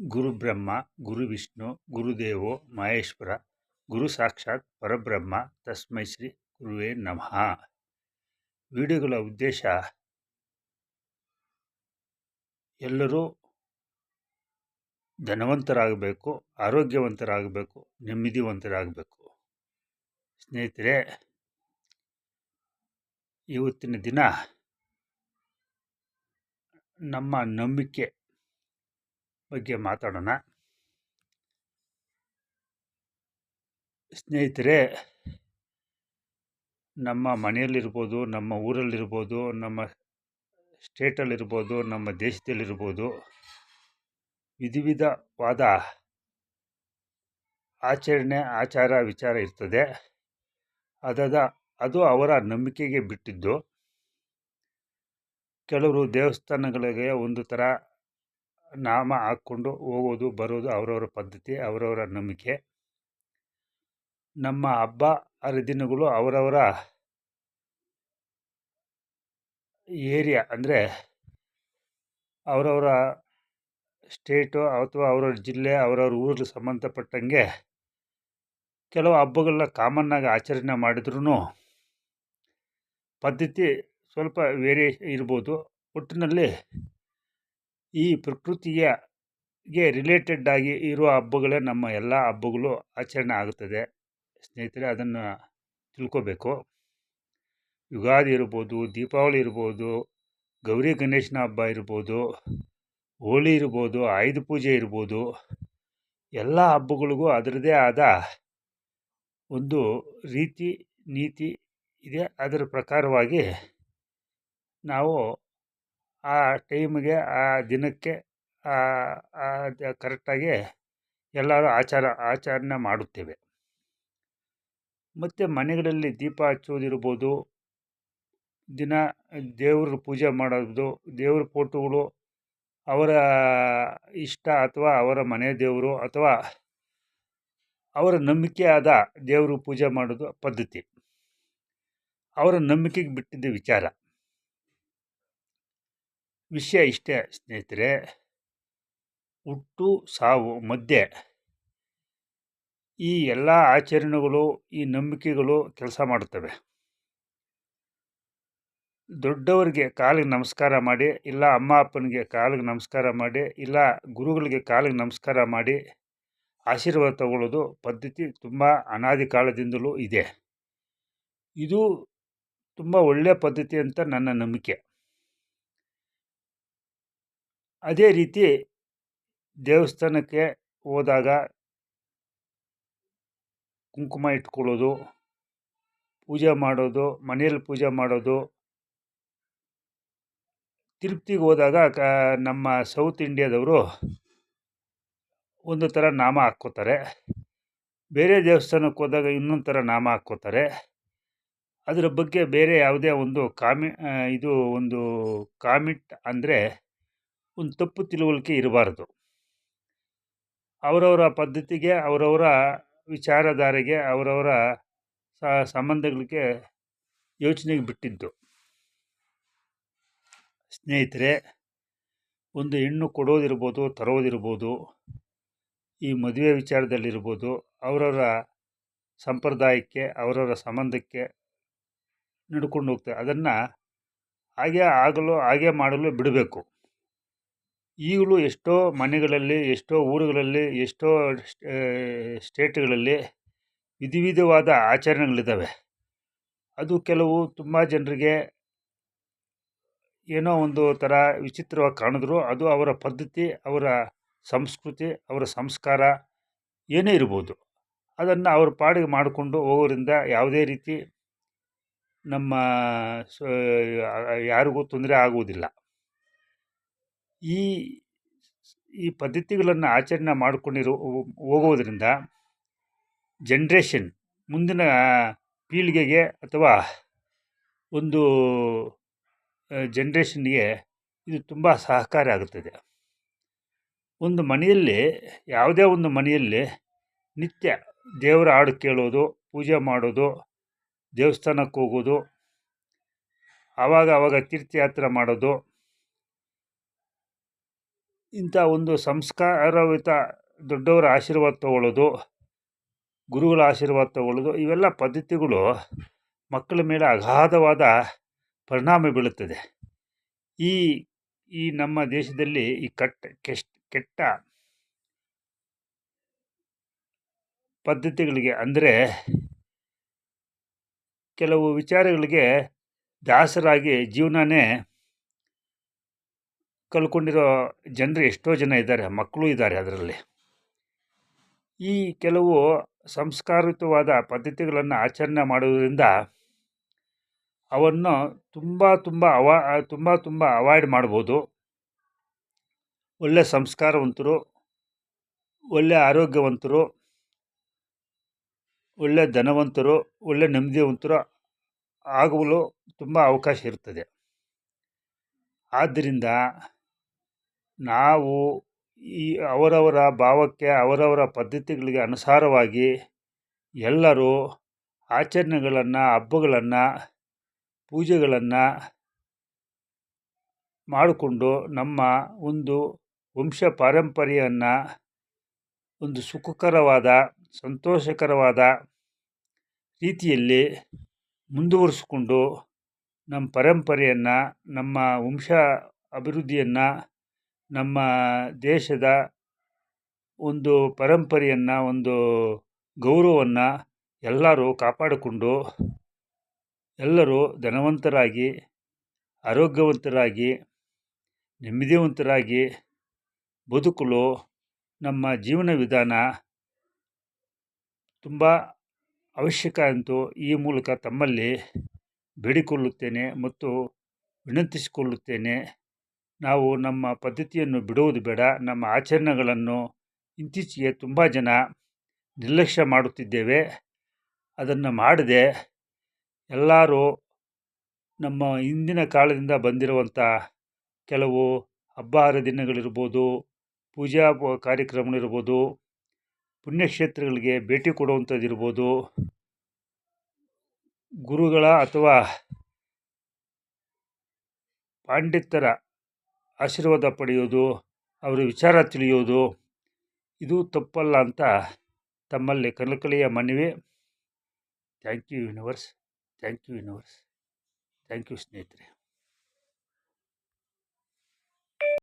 ಗುರುಬ್ರಹ್ಮ ಗುರುವಿಷ್ಣು ಗುರುದೇವೋ ಮಹೇಶ್ವರ, ಗುರು ಸಾಕ್ಷಾತ್ ಪರಬ್ರಹ್ಮ, ತಸ್ಮೈ ಶ್ರೀ ಗುರುವೇ ನಮಃ. ವಿಡಿಯೋಗಳ ಉದ್ದೇಶ, ಎಲ್ಲರೂ ಧನವಂತರಾಗಬೇಕು, ಆರೋಗ್ಯವಂತರಾಗಬೇಕು, ನೆಮ್ಮದಿವಂತರಾಗಬೇಕು. ಸ್ನೇಹಿತರೆ, ಇವತ್ತಿನ ದಿನ ನಮ್ಮ ನಂಬಿಕೆ ಬಗ್ಗೆ ಮಾತಾಡೋಣ. ಸ್ನೇಹಿತರೆ, ನಮ್ಮ ಮನೆಯಲ್ಲಿರ್ಬೋದು, ನಮ್ಮ ಊರಲ್ಲಿರ್ಬೋದು, ನಮ್ಮ ಸ್ಟೇಟಲ್ಲಿರ್ಬೋದು, ನಮ್ಮ ದೇಶದಲ್ಲಿರ್ಬೋದು ವಿಧ ವಿಧವಾದ ಆಚರಣೆ, ಆಚಾರ, ವಿಚಾರ ಇರ್ತದೆ. ಅದಾದ, ಅದು ಅವರ ನಂಬಿಕೆಗೆ ಬಿಟ್ಟಿದ್ದು. ಕೆಲವರು ದೇವಸ್ಥಾನಗಳಿಗೆ ಒಂದು ಥರ ನಾಮ ಹಾಕ್ಕೊಂಡು ಹೋಗೋದು, ಬರೋದು ಅವರವರ ಪದ್ಧತಿ, ಅವರವರ ನಂಬಿಕೆ. ನಮ್ಮ ಹಬ್ಬ, ಹರಿದಿನಗಳು ಅವರವರ ಏರಿಯಾ ಅಂದರೆ ಅವರವರ ಸ್ಟೇಟು ಅಥವಾ ಅವರವ್ರ ಜಿಲ್ಲೆ, ಅವರವ್ರ ಊರಿಗೆ ಸಂಬಂಧಪಟ್ಟಂಗೆ ಕೆಲವು ಹಬ್ಬಗಳನ್ನ ಕಾಮನ್ನಾಗಿ ಆಚರಣೆ ಮಾಡಿದ್ರೂ ಪದ್ಧತಿ ಸ್ವಲ್ಪ ವೇರಿಯೇಷನ್ ಇರ್ಬೋದು. ಒಟ್ಟಿನಲ್ಲಿ ಈ ಪ್ರಕೃತಿಯ ಗೆ ರಿಲೇಟೆಡ್ ಆಗಿ ಇರುವ ಹಬ್ಬಗಳೇ ನಮ್ಮ ಎಲ್ಲ ಹಬ್ಬಗಳು ಆಚರಣೆ ಆಗುತ್ತದೆ. ಸ್ನೇಹಿತರೆ, ಅದನ್ನು ತಿಳ್ಕೋಬೇಕು. ಯುಗಾದಿ ಇರ್ಬೋದು, ದೀಪಾವಳಿ ಇರ್ಬೋದು, ಗೌರಿ ಗಣೇಶನ ಹಬ್ಬ ಇರ್ಬೋದು, ಹೋಳಿ ಇರ್ಬೋದು, ಆಯುಧ ಪೂಜೆ ಇರ್ಬೋದು, ಎಲ್ಲ ಹಬ್ಬಗಳಿಗೂ ಅದರದೇ ಆದ ಒಂದು ರೀತಿ ನೀತಿ ಇದೆ. ಅದರ ಪ್ರಕಾರವಾಗಿ ನಾವು ಆ ಟೈಮ್ಗೆ, ಆ ದಿನಕ್ಕೆ ಕರೆಕ್ಟಾಗಿ ಎಲ್ಲರೂ ಆಚಾರ, ಆಚರಣೆ ಮಾಡುತ್ತೇವೆ. ಮತ್ತು ಮನೆಗಳಲ್ಲಿ ದೀಪ ಹಚ್ಚೋದಿರ್ಬೋದು, ದಿನ ದೇವ್ರ ಪೂಜೆ ಮಾಡೋದು, ದೇವ್ರ ಫೋಟೋಗಳು, ಅವರ ಇಷ್ಟ ಅಥವಾ ಅವರ ಮನೆ ದೇವರು ಅಥವಾ ಅವರ ನಂಬಿಕೆಯಾದ ದೇವರು ಪೂಜೆ ಮಾಡೋದು ಪದ್ಧತಿ. ಅವರ ನಂಬಿಕೆಗೆ ಬಿಟ್ಟಿದ್ದ ವಿಚಾರ. ವಿಷಯ ಇಷ್ಟೇ ಸ್ನೇಹಿತರೆ. ಹುಟ್ಟು, ಸಾವು, ಮಧ್ಯೆ. ಈ ಎಲ್ಲ ಆಚರಣೆಗಳು, ಈ ನಂಬಿಕೆಗಳು ಕೆಲಸ ಮಾಡುತ್ತವೆ. ದೊಡ್ಡವರಿಗೆ ಕಾಲಿಗೆ ನಮಸ್ಕಾರ ಮಾಡಿ, ಇಲ್ಲ ಅಮ್ಮ ಅಪ್ಪನಿಗೆ ಕಾಲಿಗೆ ನಮಸ್ಕಾರ ಮಾಡಿ, ಇಲ್ಲ ಗುರುಗಳಿಗೆ ಕಾಲಿಗೆ ನಮಸ್ಕಾರ ಮಾಡಿ ಆಶೀರ್ವಾದ ತಗೊಳ್ಳೋದು ಪದ್ಧತಿ ತುಂಬ ಅನಾದಿ ಕಾಲದಿಂದಲೂ ಇದೆ. ಇದು ತುಂಬ ಒಳ್ಳೆಯ ಪದ್ಧತಿ ಅಂತ ನನ್ನ ನಂಬಿಕೆ. ಅದೇ ರೀತಿ ದೇವಸ್ಥಾನಕ್ಕೆ ಹೋದಾಗ ಕುಂಕುಮ ಇಟ್ಕೊಳ್ಳೋದು, ಪೂಜೆ ಮಾಡೋದು, ಮನೆಯಲ್ಲಿ ಪೂಜೆ ಮಾಡೋದು. ತಿರುಪ್ತಿಗೆ ಹೋದಾಗ ಕ, ನಮ್ಮ ಸೌತ್ ಇಂಡಿಯಾದವರು ಒಂದು ಥರ ನಾಮ ಹಾಕ್ಕೋತಾರೆ. ಬೇರೆ ದೇವಸ್ಥಾನಕ್ಕೆ ಹೋದಾಗ ಇನ್ನೊಂದು ಥರ ನಾಮ ಹಾಕ್ಕೋತಾರೆ. ಅದರ ಬಗ್ಗೆ ಬೇರೆ ಯಾವುದೇ ಒಂದು ಕಾಮಿ ಇದು ಒಂದು ಕಾಮಿಟ್ ಅಂದರೆ ಒಂದು ತಪ್ಪು ತಿಳುವಳಿಕೆ ಇರಬಾರ್ದು. ಅವರವರ ಪದ್ಧತಿಗೆ, ಅವರವರ ವಿಚಾರಧಾರೆಗೆ, ಅವರವರ ಸಂಬಂಧಗಳಿಗೆ ಯೋಚನೆಗೆ ಬಿಟ್ಟಿದ್ದು. ಸ್ನೇಹಿತರೆ, ಒಂದು ಹೆಣ್ಣು ಕೊಡೋದಿರ್ಬೋದು, ತರೋದಿರ್ಬೋದು, ಈ ಮದುವೆ ವಿಚಾರದಲ್ಲಿರ್ಬೋದು, ಅವರವರ ಸಂಪ್ರದಾಯಕ್ಕೆ, ಅವರವರ ಸಂಬಂಧಕ್ಕೆ ನಡ್ಕೊಂಡು ಹೋಗ್ತಾರೆ ಅದನ್ನು ಹಾಗೆ ಆಗಲು, ಹಾಗೆ ಮಾಡಲು ಬಿಡಬೇಕು. ಈಗಲೂ ಎಷ್ಟೋ ಮನೆಗಳಲ್ಲಿ, ಎಷ್ಟೋ ಊರುಗಳಲ್ಲಿ, ಎಷ್ಟೋ ಸ್ಟೇಟ್ಗಳಲ್ಲಿ ವಿಧ ವಿಧವಾದ ಆಚರಣೆಗಳಿದ್ದಾವೆ. ಅದು ಕೆಲವು ತುಂಬ ಜನರಿಗೆ ಏನೋ ಒಂದು ಥರ ವಿಚಿತ್ರವಾಗಿ ಕಾಣಿದ್ರು. ಅದು ಅವರ ಪದ್ಧತಿ, ಅವರ ಸಂಸ್ಕೃತಿ, ಅವರ ಸಂಸ್ಕಾರ ಏನೇ ಇರ್ಬೋದು. ಅದನ್ನು ಅವ್ರ ಪಾಡಿಗೆ ಮಾಡಿಕೊಂಡು ಹೋಗೋದ್ರಿಂದ ಯಾವುದೇ ರೀತಿ ನಮ್ಮ ಯಾರಿಗೂ ತೊಂದರೆ ಆಗುವುದಿಲ್ಲ. ಈ ಈ ಪದ್ಧತಿಗಳನ್ನು ಆಚರಣೆ ಮಾಡಿಕೊಂಡಿರೋ ಹೋಗೋದ್ರಿಂದ ಜನ್ರೇಷನ್ ಮುಂದಿನ ಪೀಳಿಗೆಗೆ ಅಥವಾ ಒಂದು ಜನ್ರೇಷನ್ಗೆ ಇದು ತುಂಬ ಸಹಕಾರಿ ಆಗುತ್ತದೆ ಒಂದು ಮನೆಯಲ್ಲಿ, ಯಾವುದೇ ಒಂದು ಮನೆಯಲ್ಲಿ ನಿತ್ಯ ದೇವರ ಹಾಡು ಕೇಳೋದು, ಪೂಜೆ ಮಾಡೋದು, ದೇವಸ್ಥಾನಕ್ಕೆ ಹೋಗೋದು, ಆವಾಗ ಆವಾಗ ತೀರ್ಥಯಾತ್ರೆ ಮಾಡೋದು ಇಂಥ ಒಂದು ಸಂಸ್ಕಾರಯುತ ದೊಡ್ಡವರ ಆಶೀರ್ವಾದ ತಗೊಳ್ಳೋದು, ಗುರುಗಳ ಆಶೀರ್ವಾದ ತಗೊಳ್ಳೋದು, ಇವೆಲ್ಲ ಪದ್ಧತಿಗಳು ಮಕ್ಕಳ ಮೇಲೆ ಅಗಾಧವಾದ ಪರಿಣಾಮ ಬೀಳುತ್ತದೆ. ಈ ಈ ನಮ್ಮ ದೇಶದಲ್ಲಿ ಈ ಕಟ್ಟ ಕೆಟ್ಟ ಪದ್ಧತಿಗಳಿಗೆ ಅಂದರೆ ಕೆಲವು ವಿಚಾರಗಳಿಗೆ ದಾಸರಾಗಿ ಜೀವನನೇ ಕಳ್ಕೊಂಡಿರೋ ಜನರು ಎಷ್ಟೋ ಜನ ಇದ್ದಾರೆ, ಮಕ್ಕಳು ಇದ್ದಾರೆ ಅದರಲ್ಲಿ. ಈ ಕೆಲವು ಸಂಸ್ಕಾರಯುತವಾದ ಪದ್ಧತಿಗಳನ್ನು ಆಚರಣೆ ಮಾಡುವುದರಿಂದ ಅವನ್ನು ತುಂಬ ತುಂಬ ಅವಾ, ತುಂಬ ತುಂಬ ಅವಾಯ್ಡ್ ಮಾಡ್ಬೋದು. ಒಳ್ಳೆಯ ಸಂಸ್ಕಾರವಂತರು ಒಳ್ಳೆಯ ಆರೋಗ್ಯವಂತರು ಒಳ್ಳೆಯ ಧನವಂತರು ಒಳ್ಳೆಯ ನೆಮ್ಮದಿವಂತರು ಆಗಲು ತುಂಬ ಅವಕಾಶ ಇರ್ತದೆ. ಆದ್ದರಿಂದ ನಾವು ಈ ಅವರವರ ಭಾವಕ್ಕೆ, ಅವರವರ ಪದ್ಧತಿಗಳಿಗೆ ಅನುಸಾರವಾಗಿ ಎಲ್ಲರೂ ಆಚರಣೆಗಳನ್ನು, ಹಬ್ಬಗಳನ್ನು, ಪೂಜೆಗಳನ್ನು ಮಾಡಿಕೊಂಡು ನಮ್ಮ ಒಂದು ವಂಶ ಪಾರಂಪರೆಯನ್ನು, ಒಂದು ಸುಖಕರವಾದ, ಸಂತೋಷಕರವಾದ ರೀತಿಯಲ್ಲಿ ಮುಂದುವರಿಸ್ಕೊಂಡು ನಮ್ಮ ಪರಂಪರೆಯನ್ನು, ನಮ್ಮ ವಂಶ ಅಭಿವೃದ್ಧಿಯನ್ನು ನಮ್ಮ ದೇಶದ ಒಂದು ಪರಂಪರೆಯನ್ನು, ಒಂದು ಗೌರವವನ್ನು ಎಲ್ಲರೂ ಕಾಪಾಡಿಕೊಂಡು ಎಲ್ಲರೂ ಧನವಂತರಾಗಿ, ಆರೋಗ್ಯವಂತರಾಗಿ, ನೆಮ್ಮದಿವಂತರಾಗಿ ಬದುಕಲು ನಮ್ಮ ಜೀವನ ವಿಧಾನ ತುಂಬ ಅವಶ್ಯಕ ಅಂತು ಈ ಮೂಲಕ ತಮ್ಮಲ್ಲಿ ಬೇಡಿಕೊಳ್ಳುತ್ತೇನೆ ಮತ್ತು ವಿನಂತಿಸಿಕೊಳ್ಳುತ್ತೇನೆ. ನಾವು ನಮ್ಮ ಪದ್ಧತಿಯನ್ನು ಬಿಡುವುದು ಬೇಡ. ನಮ್ಮ ಆಚರಣೆಗಳನ್ನು ಇತ್ತೀಚೆಗೆ ತುಂಬ ಜನ ನಿರ್ಲಕ್ಷ್ಯ ಮಾಡುತ್ತಿದ್ದೇವೆ. ಅದನ್ನು ಮಾಡದೆ ಎಲ್ಲರೂ ನಮ್ಮ ಹಿಂದಿನ ಕಾಲದಿಂದ ಬಂದಿರುವಂಥ ಕೆಲವು ಹಬ್ಬ ಹರಿದಿನಗಳಿರ್ಬೋದು ಪೂಜಾ ಕಾರ್ಯಕ್ರಮಗಳಿರ್ಬೋದು, ಪುಣ್ಯಕ್ಷೇತ್ರಗಳಿಗೆ ಭೇಟಿ ಕೊಡುವಂಥದ್ದಿರ್ಬೋದು, ಗುರುಗಳ ಅಥವಾ ಪಂಡಿತರ ಆಶೀರ್ವಾದ ಪಡೆಯೋದು, ಅವರ ವಿಚಾರ ತಿಳಿಯೋದು, ಇದು ತಪ್ಪಲ್ಲ ಅಂತ ತಮ್ಮಲ್ಲಿ ಕನಕಲೆಯ ಮನವಿ. Thank you universe. Thank you universe. Thank you ಸ್ನೇಹಿತರೆ.